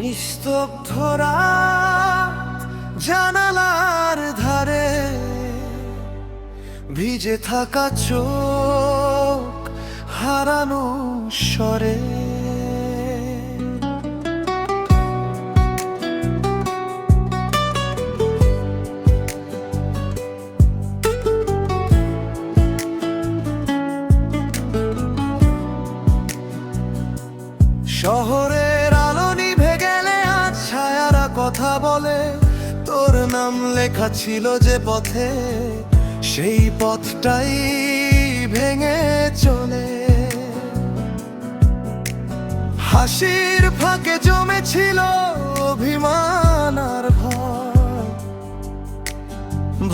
নিস্তব্ধরা জানালার ধারে ভিজে থাকা চোখ হারানো স্বরে। শহর নাম লেখা ছিল যে পথে, সেই পথটাই ভেঙে চলে। হাসির ফাঁকে জমেছিল অভিমান আর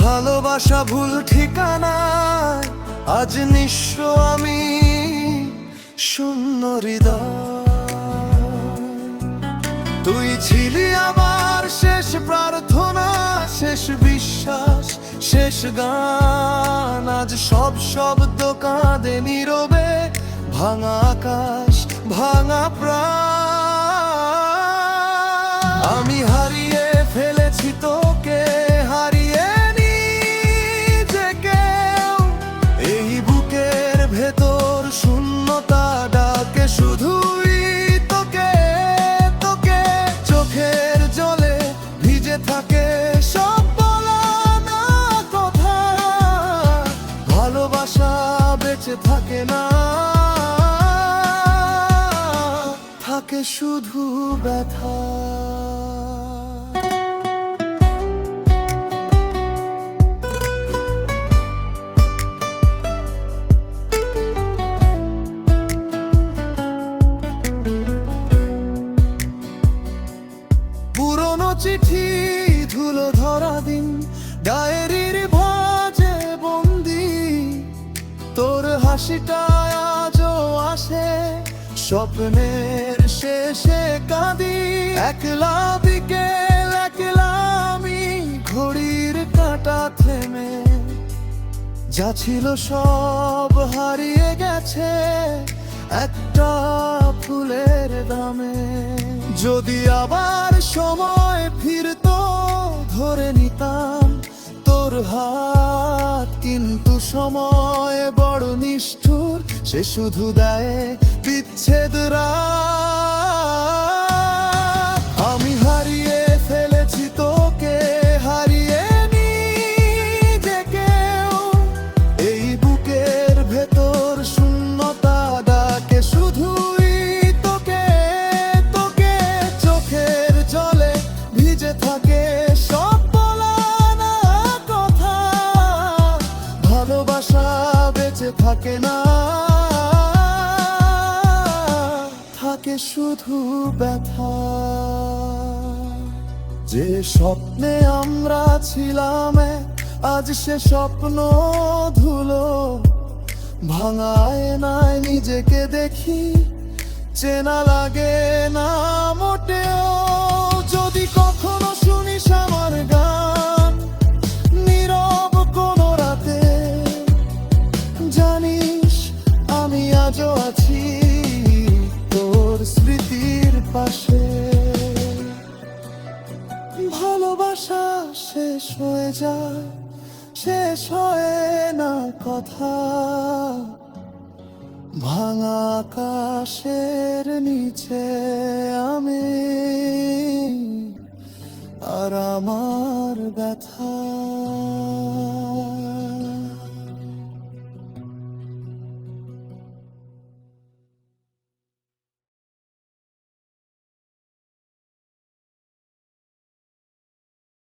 ভালোবাসা ভুল ঠিকানা আজ নিঃস্ব আমি শূন্য হৃদয়। শেষ গান আজ সব শব্দ কাঁদে নীরবে ভাঙা বেঁচে থাকে না। থাকে শুধু ব্যথা। হাসিটা আজও আসে। স্বপ্নের শেষে কাঁদি। একলা বিকেল, একলা ঘড়ির কাঁটা থেমে। যা ছিল সব হারিয়ে গেছে একটা ফুলের দামে। যদি আবার সময় ফিরতো, ধরে নিতাম তোর হাত। সময় বড় নিষ্ঠুর সে শুধু দায়ে বিচ্ছেদ রাত। বেঁচে থাকে না। থাকে শুধু ব্যথা। যে স্বপ্নে আমরা ছিলাম আজ সে স্বপ্ন ধুলো। ভাঙায় নাই নিজেকে দেখি, চেনা লাগে না মোটেও। যদি কখনো হয়ে যায় শেষ হয় না কথা। ভাঙা আকাশের নিচে আমি আর আমার ব্যথা।